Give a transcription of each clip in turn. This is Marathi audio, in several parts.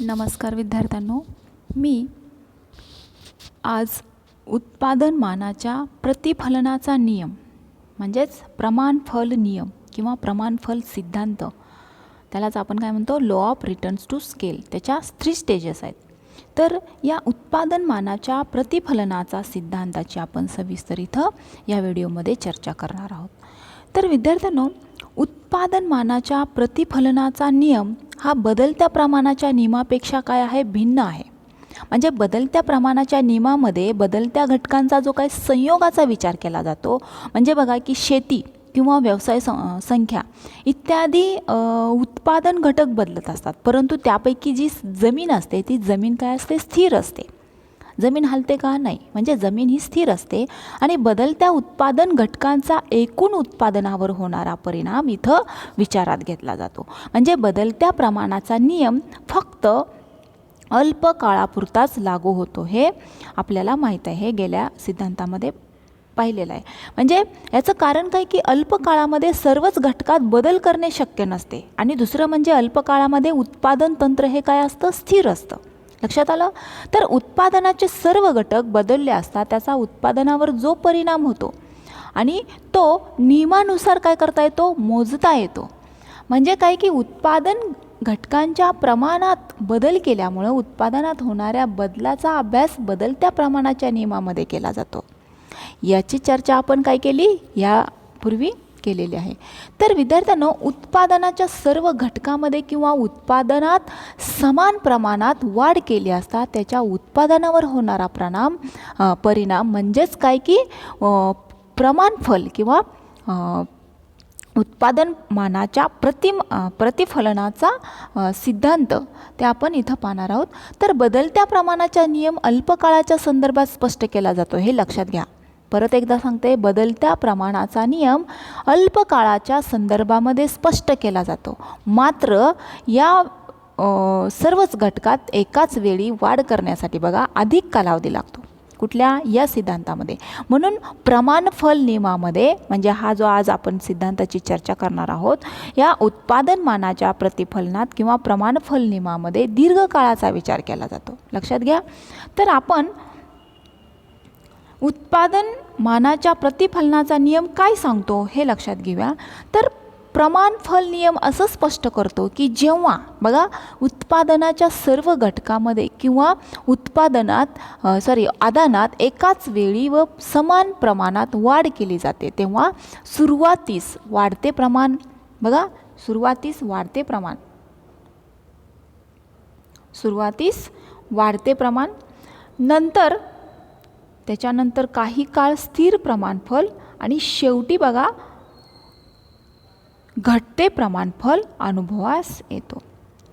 नमस्कार विद्यार्थ्यांनो. मी आज उत्पादन मानाच्या प्रतिफलनाचा नियम म्हणजेच प्रमाणफल नियम किंवा प्रमाणफल सिद्धांत त्यालाच आपण काय म्हणतो? Law of returns to scale त्याच्या थ्री स्टेजेस आहेत. तर या उत्पादन मानाच्या प्रतिफलनाचा सिद्धांताची आपण सविस्तर इथं या व्हिडिओमध्ये चर्चा करणार आहोत. तर विद्यार्थ्यांनो उत्पादन मानाच्या प्रतिफलनाचा नियम हा बदलत्या प्रमाणाच्या नियमापेक्षा काय आहे? भिन्न आहे. म्हणजे बदलत्या प्रमाणाच्या नियमामध्ये बदलत्या घटकांचा जो काही संयोगाचा विचार केला जातो म्हणजे बघा की शेती किंवा व्यवसाय संख्या इत्यादी उत्पादन घटक बदलत असतात. परंतु त्यापैकी जी जमीन असते ती जमीन काय असते? स्थिर असते. जमीन हलते का नाही? म्हणजे जमीन ही स्थिर असते आणि बदलत्या उत्पादन घटकांचा एकूण उत्पादनावर होणारा परिणाम इथं विचारात घेतला जातो. म्हणजे बदलत्या प्रमाणाचा नियम फक्त अल्प काळापुरताच लागू होतो हे आपल्याला माहीत आहे. हे गेल्या सिद्धांतामध्ये पाहिलेलं आहे. म्हणजे याचं कारण काय की अल्प काळामध्ये सर्वच घटकात बदल करणे शक्य नसते आणि दुसरं म्हणजे अल्प काळामध्ये उत्पादन तंत्र हे काय असतं? स्थिर असतं. लक्षात आलं? तर उत्पादनाचे सर्व घटक बदलले असता त्याचा उत्पादनावर जो परिणाम होतो आणि तो नियमानुसार काय करता येतो? मोजता येतो. म्हणजे काय की उत्पादन घटकांच्या प्रमाणात बदल केल्यामुळं उत्पादनात होणाऱ्या बदलाचा अभ्यास बदलत्या प्रमाणाच्या नियमामध्ये केला जातो. याची चर्चा आपण काय केली? यापूर्वी केलेली आहे. तर विद्यार्थ्यांनो उत्पादनाच्या सर्व घटकामध्ये किंवा उत्पादनात समान प्रमाणात वाढ केली असता त्याच्या उत्पादनावर होणारा प्रणाम परिणाम म्हणजेच काय की प्रमाणफल किंवा उत्पादनमानाच्या उत्पादन मानाच्या प्रति प्रतिफलनाचा सिद्धांत ते आपण इथं पाहणार आहोत. तर बदलत्या प्रमाणाचा नियम अल्पकाळाच्या संदर्भात स्पष्ट केला जातो हे लक्षात घ्या. परत एकदा सांगते बदलत्या प्रमाणाचा नियम अल्पकाळाच्या संदर्भामध्ये स्पष्ट केला जातो. मात्र या सर्वच घटकात एकाच वेळी वाढ करण्यासाठी बघा अधिक कालावधी लागतो. कुठल्या? या सिद्धांतामध्ये. म्हणून प्रमाणफल नियमामध्ये म्हणजे हा जो आज आपण सिद्धांताची चर्चा करणार आहोत या उत्पादन मानाच्या प्रतिफलनात किंवा प्रमाणफल नियमामध्ये दीर्घकाळाचा विचार केला जातो. लक्षात घ्या. तर आपण उत्पादन मानाच्या प्रतिफलनाचा नियम काय सांगतो हे लक्षात घेऊया. तर प्रमाणफल नियम असं स्पष्ट करतो की जेव्हा बघा उत्पादनाच्या सर्व घटकामध्ये किंवा उत्पादनात सॉरी आदानात एकाच वेळी व समान प्रमाणात वाढ केली जाते तेव्हा सुरुवातीस वाढते प्रमाण बघा सुरुवातीस वाढते प्रमाण. सुरुवातीस वाढते प्रमाण. नंतर त्याच्यानंतर काही काळ स्थिर प्रमाणफल आणि शेवटी बघा घटते प्रमाणफल अनुभवास येतो.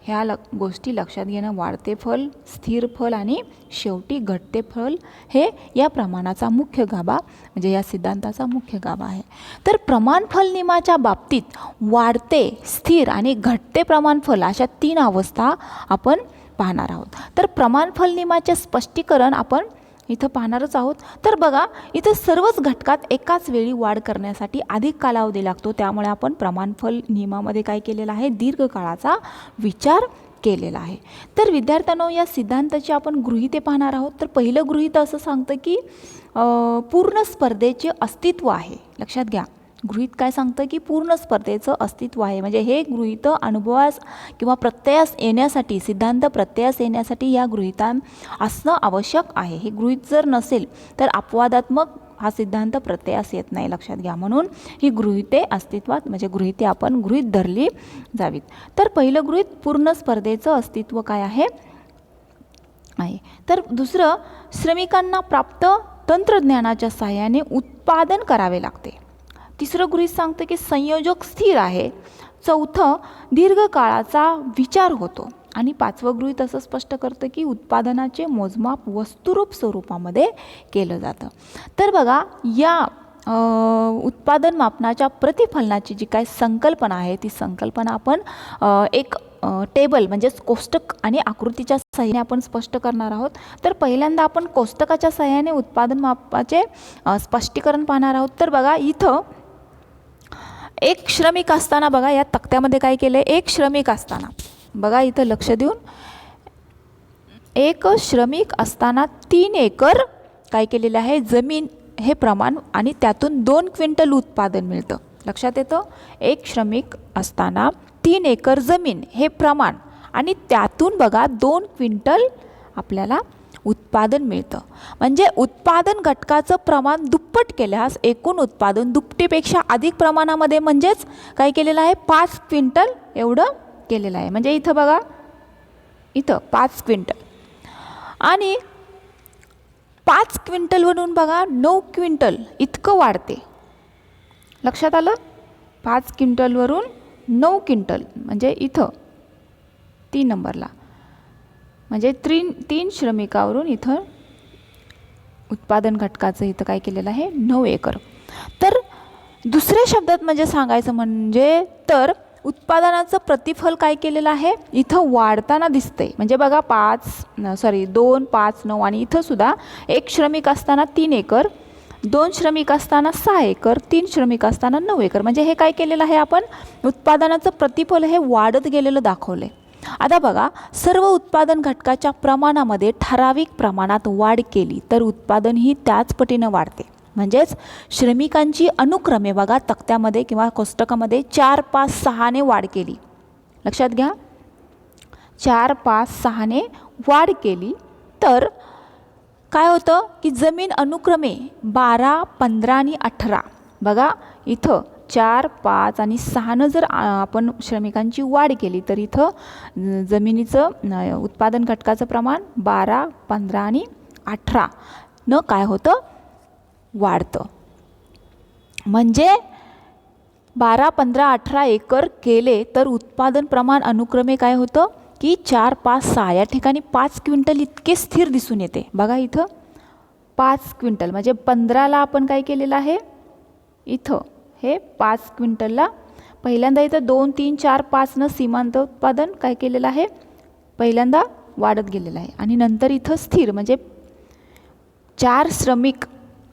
ह्या ल गोष्टी लक्षात घेणं वाढते फल स्थिर फल आणि शेवटी घटते फल हे या प्रमाणाचा मुख्य गाभा म्हणजे या सिद्धांताचा मुख्य गाभा आहे. तर प्रमाणफल नियमाच्या बाबतीत वाढते स्थिर आणि घटते प्रमाणफल अशा तीन अवस्था आपण पाहणार आहोत. तर प्रमाणफल नियमाचे स्पष्टीकरण आपण इथं पाहणारच आहोत. तर बघा इथं सर्वच घटकात एकाच वेळी वाढ करण्यासाठी अधिक कालावधी लागतो. त्यामुळे आपण प्रमाणफल नियमामध्ये काय केलेलं आहे? दीर्घकाळाचा विचार केलेला आहे. तर विद्यार्थ्यांनो या सिद्धांताची आपण गृहिते पाहणार आहोत. तर पहिलं गृहित असं सांगतं की पूर्ण स्पर्धेचे अस्तित्व आहे. लक्षात घ्या. गृहित काय सांगतं की पूर्ण स्पर्धेचं अस्तित्व आहे. म्हणजे हे गृहित अनुभवास किंवा प्रत्ययास येण्यासाठी सिद्धांत प्रत्ययास येण्यासाठी या गृहिता असणं आवश्यक आहे. हे गृहित जर नसेल तर अपवादात्मक हा सिद्धांत प्रत्ययास येत नाही. लक्षात घ्या. म्हणून ही गृहिते अस्तित्वात म्हणजे गृहिते आपण गृहित धरली जावीत. तर पहिलं गृहित पूर्ण स्पर्धेचं अस्तित्व काय आहे? आहे. तर दुसरं श्रमिकांना प्राप्त तंत्रज्ञानाच्या सहाय्याने उत्पादन करावे लागते. तिसरं गृहित सांगतं की संयोजक स्थिर आहे. चौथं दीर्घकाळाचा विचार होतो. आणि पाचवं गृहित असं स्पष्ट करतं की उत्पादनाचे मोजमाप वस्तुरूप स्वरूपामध्ये केलं जातं. तर बघा या उत्पादन मापनाच्या प्रतिफलनाची जी काय संकल्पना आहे ती संकल्पना आपण एक टेबल म्हणजेच कोष्टक आणि आकृतीच्या सहाय्याने आपण स्पष्ट करणार आहोत. तर पहिल्यांदा आपण कोष्टकाच्या सहाय्याने उत्पादन मापाचे स्पष्टीकरण पाहणार आहोत. तर बघा इथं एक श्रमिक असताना बघा या तक्त्यामध्ये काय केलं आहे एक श्रमिक असताना. बघा इथं लक्ष देऊन. एक श्रमिक असताना तीन एकर काय केलेलं आहे? जमीन हे प्रमाण आणि त्यातून दोन क्विंटल उत्पादन मिळतं. लक्षात येतं? एक श्रमिक असताना तीन एकर जमीन हे प्रमाण आणि त्यातून बघा दोन क्विंटल आपल्याला उत्पादन मिळतं. म्हणजे उत्पादन घटकाचं प्रमाण दुप्पट केल्यास एकूण उत्पादन दुपटीपेक्षा अधिक प्रमाणामध्ये म्हणजेच काय केलेलं आहे? पाच क्विंटल एवढं केलेलं आहे. म्हणजे इथं बघा. इथं पाच क्विंटल. आणि पाच क्विंटलवरून बघा नऊ क्विंटल इतकं वाढते. लक्षात आलं? पाच क्विंटलवरून नऊ क्विंटल. म्हणजे इथं. तीन नंबरला. म्हणजे तीन तीन श्रमिकावरून इथं उत्पादन घटकाचं इथं काय केलेलं आहे? नऊ एकर. तर दुसऱ्या शब्दात म्हणजे सांगायचं म्हणजे तर उत्पादनाचं प्रतिफल काय केलेलं आहे? इथं वाढताना दिसतंय. म्हणजे बघा पाच सॉरी दोन पाच नऊ आणि इथं सुद्धा एक श्रमिक असताना तीन एकर दोन श्रमिक असताना सहा एकर तीन श्रमिक असताना नऊ एकर. म्हणजे हे काय केलेलं आहे आपण? उत्पादनाचं प्रतिफल हे वाढत गेलेलं दाखवलं आहे आता बघा सर्व उत्पादन घटकाच्या प्रमाणामध्ये ठराविक प्रमाणात वाढ केली तर उत्पादन ही त्याच पटीनं वाढते. म्हणजेच श्रमिकांची अनुक्रमे बघा तक्त्यामध्ये किंवा कोष्टकामध्ये चार पाच सहाने वाढ केली. लक्षात घ्या. चार पाच सहाने वाढ केली तर काय होतं की जमीन अनुक्रमे बारा पंधरा आणि अठरा. बघा इथं चार पाच आणि सहानं जर आपण श्रमिकांची वाढ केली तर इथं जमिनीचं उत्पादन घटकाचं प्रमाण बारा पंधरा आणि अठरा न काय होतं? वाढतं. म्हणजे बारा पंधरा अठरा एकर केले तर उत्पादन प्रमाण अनुक्रमे काय होतं? की चार पाच सहा या ठिकाणी पाच क्विंटल इतके स्थिर दिसून येते. बघा इथं पाच क्विंटल म्हणजे पंधराला आपण काय केलेलं आहे? इथं. हे पाच क्विंटलला. पहिल्यांदा इथं दोन तीन चार पाचनं सीमांत उत्पादन काय केलेलं आहे? पहिल्यांदा वाढत गेलेलं आहे. आणि नंतर इथं स्थिर म्हणजे चार श्रमिक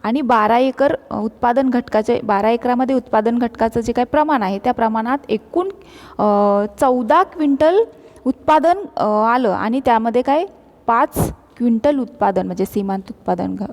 आणि बारा एकर उत्पादन घटकाचे बारा एकरामध्ये उत्पादन घटकाचं जे काही प्रमाण आहे त्या प्रमाणात एकूण चौदा क्विंटल उत्पादन आलं. आणि त्यामध्ये काय? पाच क्विंटल उत्पादन म्हणजे सीमांत उत्पादन घ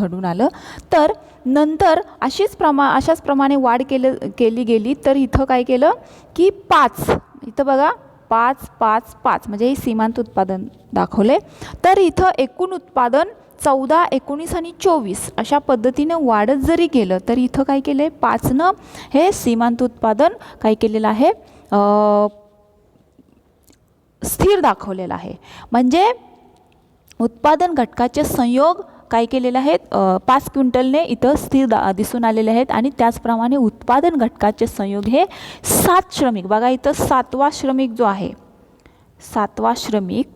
घडून आलं. तर नंतर अशीच प्रमा अशाच प्रमाणे वाढ केलं केली गेली तर इथं काय केलं की पाच इथं बघा पाच पाच पाच म्हणजे हे सीमांत उत्पादन दाखवले. तर इथं एकूण उत्पादन चौदा एकोणीस आणि चोवीस अशा पद्धतीनं वाढत जरी गेलं तर इथं काय केलं आहे पाचनं हे सीमांत उत्पादन काय केलेलं आहे? स्थिर दाखवलेलं आहे. म्हणजे उत्पादन घटकाचे संयोग काय केलेले आहेत? पाच क्विंटलने इथं स्थिर दा दिसून आलेले आहेत आणि त्याचप्रमाणे उत्पादन घटकाचे संयोग हे सात श्रमिक. बघा इथं सातवा श्रमिक जो आहे सातवा श्रमिक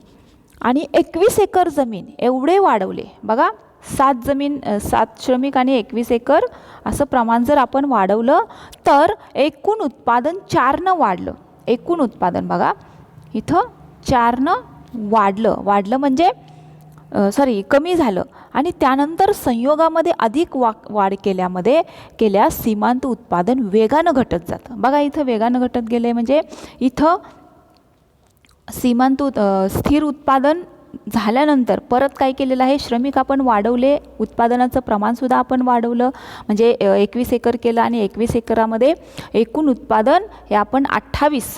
आणि एकवीस एकर जमीन एवढे वाढवले. बघा सात जमीन सात श्रमिक आणि एकवीस एकर असं प्रमाण जर आपण वाढवलं तर एकूण उत्पादन चारनं वाढलं. एकूण उत्पादन बघा इथं चारनं वाढलं. वाढलं म्हणजे सॉरी कमी झालं. आणि त्यानंतर संयोगामध्ये अधिक वा वाढ केल्यामध्ये केल्यास सीमांत उत्पादन वेगानं घटत जातं. बघा इथं वेगानं घटत गेले म्हणजे इथं सीमांत उत स्थिर उत्पादन झाल्यानंतर परत काय केलेलं आहे? श्रमिक आपण वाढवले उत्पादनाचं प्रमाणसुद्धा आपण वाढवलं. म्हणजे एकवीस एकर केलं आणि एकवीस एकरामध्ये एकूण उत्पादन हे आपण अठ्ठावीस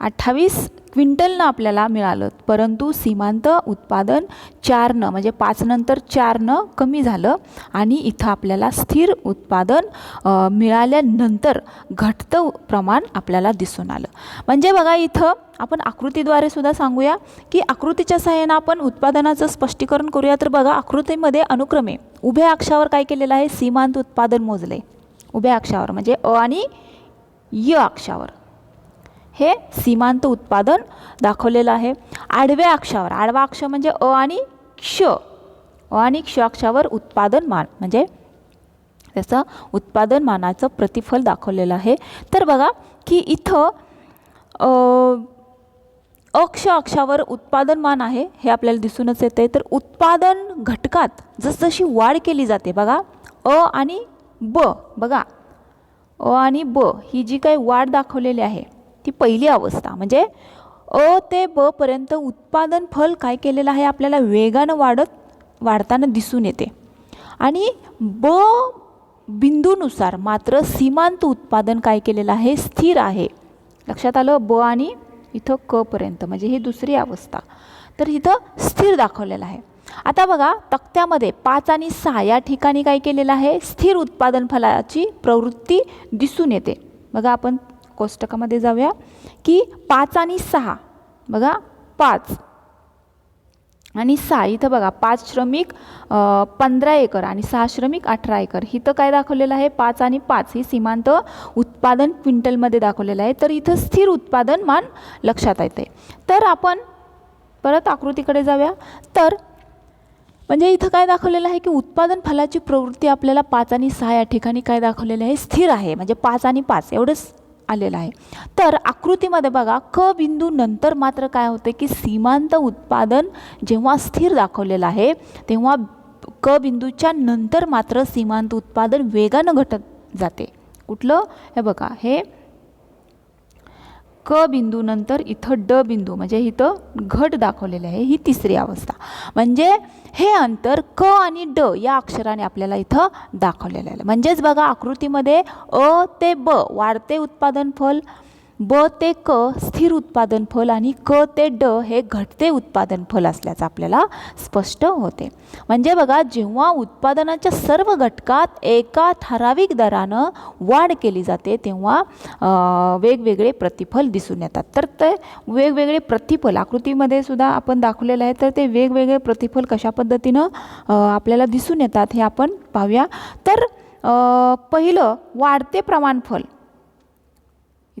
अठ्ठावीस क्विंटलनं आपल्याला मिळालं. परंतु सीमांत उत्पादन चारनं म्हणजे पाच नंतर चारनं कमी झालं आणि इथं आपल्याला स्थिर उत्पादन मिळाल्यानंतर घटतं प्रमाण आपल्याला दिसून आलं. म्हणजे बघा इथं आपण आकृतीद्वारे सुद्धा सांगूया की आकृतीच्या सहाय्यानं आपण उत्पादनाचं स्पष्टीकरण करूया. तर बघा आकृतीमध्ये अनुक्रमे उभ्या अक्षावर काय केलेलं आहे? सीमांत उत्पादन मोजले उभ्या अक्षावर म्हणजे अ आणि य अक्षावर. हे सीमांत उत्पादन दाखवलेलं आहे. आडव्या अक्षावर आडवा अक्ष म्हणजे अ आणि क्ष. अ आणि क्ष अक्षावर उत्पादन मान म्हणजे त्याचं उत्पादन मानाचं प्रतिफल दाखवलेलं आहे. तर बघा की इथं अक्ष अक्षावर उत्पादन मान आहे हे आपल्याला दिसूनच येते तर उत्पादन घटकात जसजशी वाढ केली जाते बघा अ आणि ब बघा अ आणि ब ही जी काही वाढ दाखवलेली आहे ती पहिली अवस्था. म्हणजे अ ते ब पर्यंत उत्पादन फल काय केलेलं आहे आपल्याला वेगानं वाढत वाढताना दिसून येते. आणि ब बिंदूनुसार मात्र सीमांत उत्पादन काय केलेलं आहे? स्थिर आहे. लक्षात आलं? ब आणि इथं क पर्यंत. म्हणजे ही दुसरी अवस्था. तर इथं स्थिर दाखवलेलं आहे. आता बघा तक्त्यामध्ये पाच आणि सहा या ठिकाणी काय केलेलं आहे? स्थिर उत्पादन फलाची प्रवृत्ती दिसून येते. बघा आपण कोष्टकामध्ये जाऊया की पाच आणि सहा. बघा पाच. आणि सहा इथं बघा पाच श्रमिक पंधरा एकर आणि सहा श्रमिक अठरा एकर. इथं काय दाखवलेलं आहे? पाच आणि पाच. ही सीमांत उत्पादन क्विंटलमध्ये दाखवलेलं आहे. तर इथं स्थिर उत्पादन मान लक्षात येते तर आपण परत आकृतीकडे जाऊया. तर म्हणजे इथं काय दाखवलेलं आहे की उत्पादन फलाची प्रवृत्ती आपल्याला पाच आणि सहा या ठिकाणी काय दाखवलेलं आहे? स्थिर आहे. म्हणजे पाच आणि पाच. एवढंच आलेलं आहे. तर आकृतीमध्ये बघा क बिंदू नंतर मात्र काय होते की सीमांत उत्पादन जेव्हा स्थिर दाखवलेलं आहे तेव्हा क बिंदूच्या नंतर मात्र सीमांत उत्पादन वेगानं घटत जाते. कुठलं? हे बघा हे क बिंदूनंतर इथं ड बिंदू म्हणजे इथं घट दाखवलेलं आहे ही तिसरी अवस्था. म्हणजे हे अंतर क आणि ड या अक्षराने आपल्याला इथं दाखवलेलं आहे. म्हणजेच बघा आकृतीमध्ये अ ते ब वाढते उत्पादन फल ब ते क स्थिर उत्पादन फल आणि क ते ड हे घटते उत्पादन फल असल्याचं आपल्याला स्पष्ट होते. म्हणजे बघा जेव्हा उत्पादनाच्या सर्व घटकात एका ठराविक दरानं वाढ केली जाते तेव्हा वेगवेगळे प्रतिफल दिसून येतात. तर ते वेगवेगळे प्रतिफल आकृतीमध्ये सुद्धा आपण दाखवलेलं आहे तर ते वेगवेगळे प्रतिफल कशा पद्धतीनं आपल्याला दिसून येतात हे आपण पाहूया. तर पहिलं वाढते प्रमाणफल.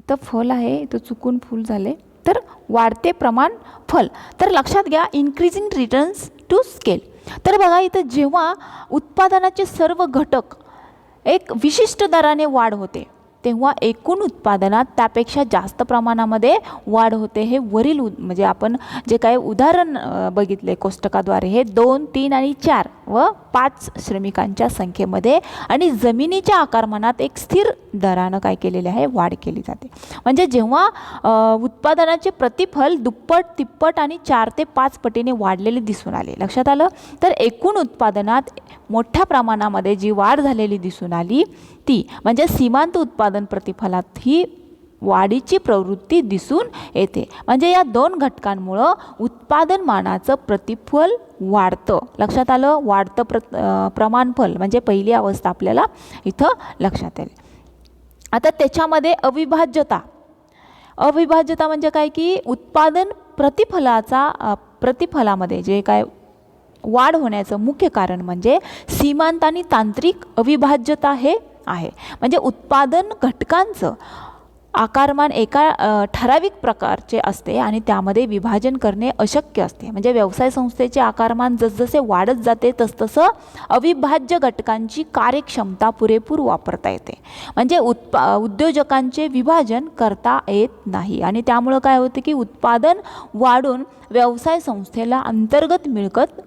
इथं फल आहे इथं चुकून फूल झाले. तर वाढते प्रमाण फल. तर लक्षात घ्या इन्क्रीजिंग रिटर्न्स टू स्केल तर बघा इथं जेव्हा उत्पादनाचे सर्व घटक एक विशिष्ट दराने वाढ होते तेव्हा एकूण उत्पादनात त्यापेक्षा जास्त प्रमाणामध्ये वाढ होते. हे वरील उद म्हणजे आपण जे काही उदाहरण बघितले कोष्टकाद्वारे हे दोन तीन आणि चार व पाच श्रमिकांच्या संख्येमध्ये आणि जमिनीच्या आकारमानात एक स्थिर दरानं काय केलेले आहे वाढ केली जाते. म्हणजे जेव्हा उत्पादनाचे प्रतिफल दुप्पट तिप्पट आणि चार ते पाच पटीने वाढलेले दिसून आले. लक्षात आलं? तर एकूण उत्पादनात मोठ्या प्रमाणामध्ये जी वाढ झालेली दिसून आली ती म्हणजे सीमांत उत्पादन उत्पादन प्रतिफलात ही वाढीची प्रवृत्ती दिसून येते. म्हणजे या दोन घटकांमुळं उत्पादन मानाचं प्रतिफल वाढतं. लक्षात आलं? वाढतं प्र प्रमाणफल. म्हणजे पहिली अवस्था आपल्याला इथं लक्षात येईल. आता त्याच्यामध्ये अविभाज्यता. अविभाज्यता म्हणजे काय? की उत्पादन प्रतिफलाचा प्रतिफलामध्ये जे काय वाढ होण्याचं मुख्य कारण म्हणजे सीमांत आणि तांत्रिक अविभाज्यता हे आहे. म्हणजे उत्पादन घटकांचं आकारमान एका ठराविक प्रकारचे असते आणि त्यामध्ये विभाजन करणे अशक्य असते. म्हणजे व्यवसाय संस्थेचे आकारमान जसजसे वाढत जाते तसतसं अविभाज्य घटकांची कार्यक्षमता पुरेपूर वापरता येते. म्हणजे उत्पा उद्योजकांचे विभाजन करता येत नाही आणि त्यामुळं काय होते की उत्पादन वाढून व्यवसाय संस्थेला अंतर्गत मिळकत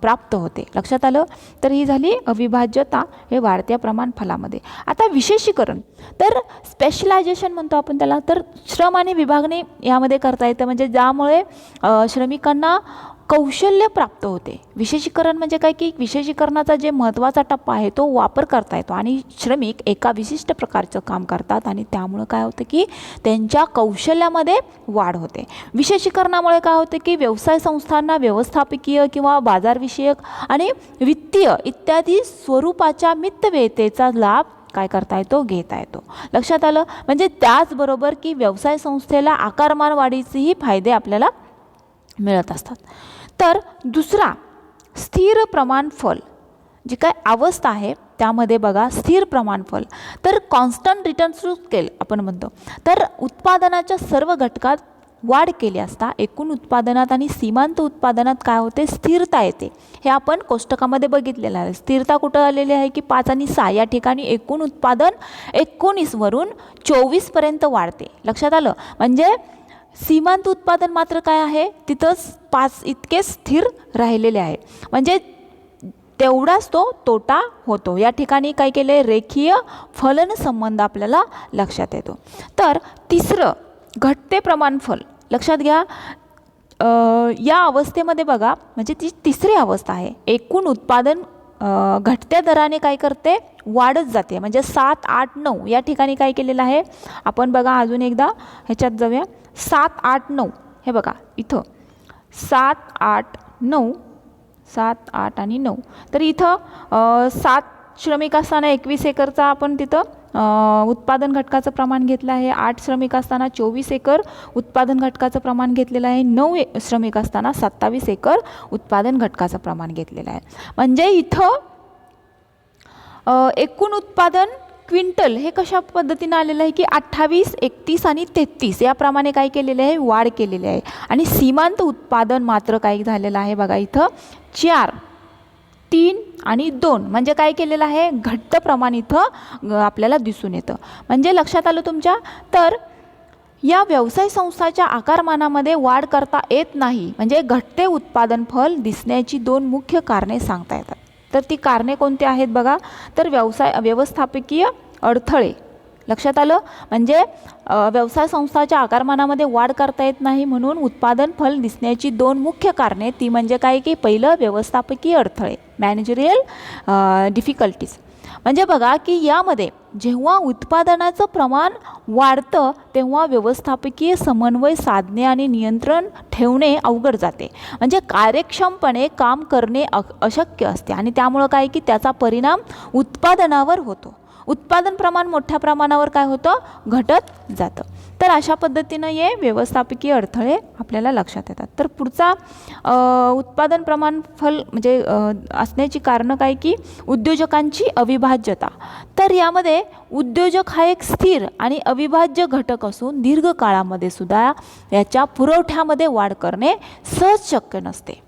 प्राप्त होते. लक्षात आलं? तर ही झाली अविभाज्यता हे वाढत्या प्रमाण फलामध्ये. आता विशेषीकरण. तर स्पेशलायझेशन म्हणतो आपण त्याला. तर श्रम आणि विभागणी यामध्ये करता येतं. म्हणजे ज्यामुळे श्रमिकांना कौशल्य प्राप्त होते. विशेषीकरण म्हणजे काय की विशेषीकरणाचा जे महत्त्वाचा टप्पा आहे तो वापर करता येतो आणि श्रमिक एका विशिष्ट प्रकारचं काम करतात आणि त्यामुळं काय होतं की त्यांच्या कौशल्यामध्ये वाढ होते. विशेषीकरणामुळे काय होते की व्यवसाय संस्थांना व्यवस्थापकीय किंवा बाजारविषयक आणि वित्तीय इत्यादी स्वरूपाच्या मितव्ययतेचा लाभ काय करता येतो? घेता येतो. लक्षात आलं? म्हणजे त्याचबरोबर की व्यवसाय संस्थेला आकारमान वाढीचेही फायदे आपल्याला मिळत असतात. तर दुसरा स्थिर प्रमाणफल जी काय अवस्था आहे त्यामध्ये बघा स्थिर प्रमाणफल. तर कॉन्स्टंट रिटर्न टू स्केल आपण म्हणतो. तर उत्पादनाच्या सर्व घटकात वाढ केली असता एकूण उत्पादनात आणि सीमांत उत्पादनात काय होते? स्थिरता येते. हे आपण कोष्टकामध्ये बघितलेलं आहे. स्थिरता कुठं आलेली आहे की पाच आणि सहा या ठिकाणी एकूण उत्पादन एकोणीसवरून चोवीसपर्यंत वाढते. लक्षात आलं? म्हणजे सीमांत उत्पादन मात्र काय आहे? तिथंच पाच इतके स्थिर राहिलेले आहे. म्हणजे तेवढाच तो तोटा होतो. या ठिकाणी काय केले रेखीय फलन संबंध आपल्याला लक्षात येतो. तर तिसरं घटते प्रमाणफल. लक्षात घ्या या अवस्थेमध्ये बघा म्हणजे ती तिसरी अवस्था आहे. एकूण उत्पादन घटत्या दराने काय करते? वाढत जाते. म्हणजे सात आठ नऊ या ठिकाणी काय केलेलं आहे? आपण बघा अजून एकदा ह्याच्यात जाऊया. सात आठ नऊ. हे बघा इथं. सात आठ नऊ सात आठ आणि नऊ. तर इथं सात श्रमिक असताना एकवीस एकरचा आपण तिथं उत्पादन घटकाचं प्रमाण घेतलं आहे. आठ श्रमिक असताना चोवीस एकर उत्पादन घटकाचं प्रमाण घेतलेलं आहे. नऊ ए श्रमिक असताना सत्तावीस एकर उत्पादन घटकाचं प्रमाण घेतलेलं आहे. म्हणजे इथं एकूण उत्पादन क्विंटल हे कशा पद्धतीनं आलेलं आहे की अठ्ठावीस एकतीस आणि तेहतीस याप्रमाणे काय केलेले आहे? वाढ केलेली आहे. आणि सीमांत उत्पादन मात्र काय झालेलं आहे बघा इथं? चार तीन आणि दोन म्हणजे काय केलेलं आहे? घट्ट प्रमाण इथं आपल्याला दिसून येतं. म्हणजे लक्षात आलं तुमच्या? तर या व्यवसाय संस्थाच्या आकारमानामध्ये वाढ करता येत नाही. म्हणजे घटते उत्पादन फल दिसण्याची दोन मुख्य कारणे सांगता येतात. तर ती कारणे कोणती आहेत बघा? तर व्यवसाय व्यवस्थापकीय अडथळे. लक्षात आलं? म्हणजे व्यवसाय संस्थाच्या आकारमानामध्ये वाढ करता येत नाही म्हणून उत्पादन फल दिसण्याची दोन मुख्य कारणे ती म्हणजे काय की पहिलं व्यवस्थापकीय अडथळे मॅनेजरियल डिफिकल्टीज म्हणजे बघा की यामध्ये जेव्हा उत्पादनाचं प्रमाण वाढतं तेव्हा व्यवस्थापकीय समन्वय साधणे आणि नियंत्रण ठेवणे अवघड जाते. म्हणजे कार्यक्षमपणे काम करणे अ अशक्य असते आणि त्यामुळं काय की त्याचा परिणाम उत्पादनावर होतो. उत्पादन प्रमाण मोठ्या प्रमाणावर काय होतं? घटत जातं. तर अशा पद्धतीनं हे व्यवस्थापकीय अडथळे आपल्याला लक्षात येतात. तर पुढचा उत्पादन प्रमाण फल म्हणजे असण्याची कारणं काय की उद्योजकांची अविभाज्यता. तर यामध्ये उद्योजक हा एक स्थिर आणि अविभाज्य घटक असून दीर्घकाळामध्ये सुद्धा याच्या पुरवठ्यामध्ये वाढ करणे सहज शक्य नसते.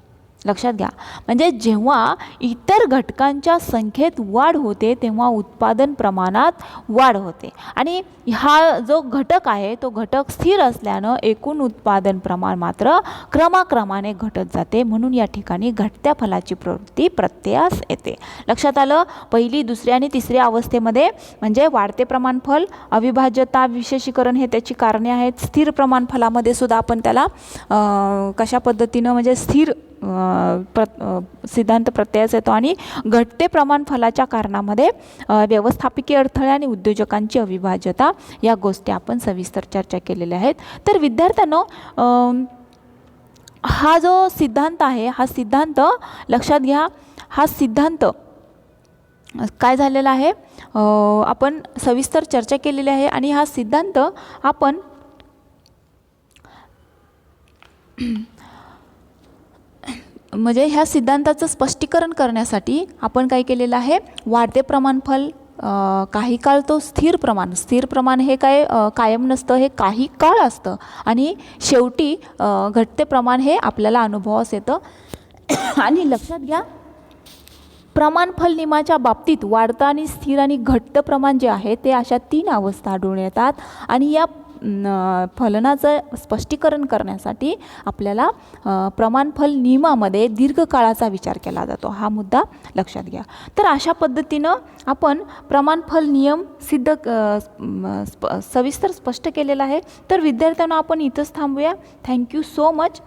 लक्षात घ्या. म्हणजे जेव्हा इतर घटकांच्या संख्येत वाढ होते तेव्हा उत्पादन प्रमाणात वाढ होते. आणि हा जो घटक आहे तो घटक स्थिर असल्यानं एकूण उत्पादन प्रमाण मात्र क्रमाक्रमाने घटत जाते. म्हणून या ठिकाणी घटत्या फलाची प्रवृत्ती प्रत्ययास येते. लक्षात आलं? पहिली दुसरी आणि तिसऱ्या अवस्थेमध्ये म्हणजे वाढते प्रमाण फल अविभाज्यता विशेषीकरण हे त्याची कारणे आहेत. स्थिर प्रमाण फलामध्ये सुद्धा आपण त्याला कशा पद्धतीनं म्हणजे स्थिर प्र सिद्धांत प्रत्ययास येतो आणि घटते प्रमाण फलाच्या कारणामध्ये व्यवस्थापकीय अडथळे आणि उद्योजकांची अविभाज्यता या गोष्टी आपण सविस्तर चर्चा केलेल्या आहेत. तर विद्यार्थ्यांनो हा जो सिद्धांत आहे हा सिद्धांत लक्षात घ्या हा सिद्धांत काय झालेला आहे? आपण सविस्तर चर्चा केलेली आहे आणि हा सिद्धांत आपण म्हणजे ह्या सिद्धांताचं स्पष्टीकरण करण्यासाठी आपण काय केलेलं आहे? वाढते प्रमाणफल काही काळ तो स्थिर प्रमाण. स्थिर प्रमाण हे काय कायम नसतं हे काही काळ असतं. आणि शेवटी घटते प्रमाण हे आपल्याला अनुभवास येतं. आणि लक्षात घ्या प्रमाणफल नियमाच्या बाबतीत वाढतं आणि स्थिर आणि घट्ट प्रमाण जे आहे ते अशा तीन अवस्था आढळून येतात. आणि या फलनाचं स्पष्टीकरण करण्यासाठी आपल्याला प्रमाणफल नियमामध्ये दीर्घकाळाचा विचार केला जातो. हा मुद्दा लक्षात घ्या. तर अशा पद्धतीनं आपण प्रमाणफल नियम सिद्ध स्प सविस्तर स्पष्ट केलेला आहे. तर विद्यार्थ्यांना आपण इथंच थांबूया. Thank you so much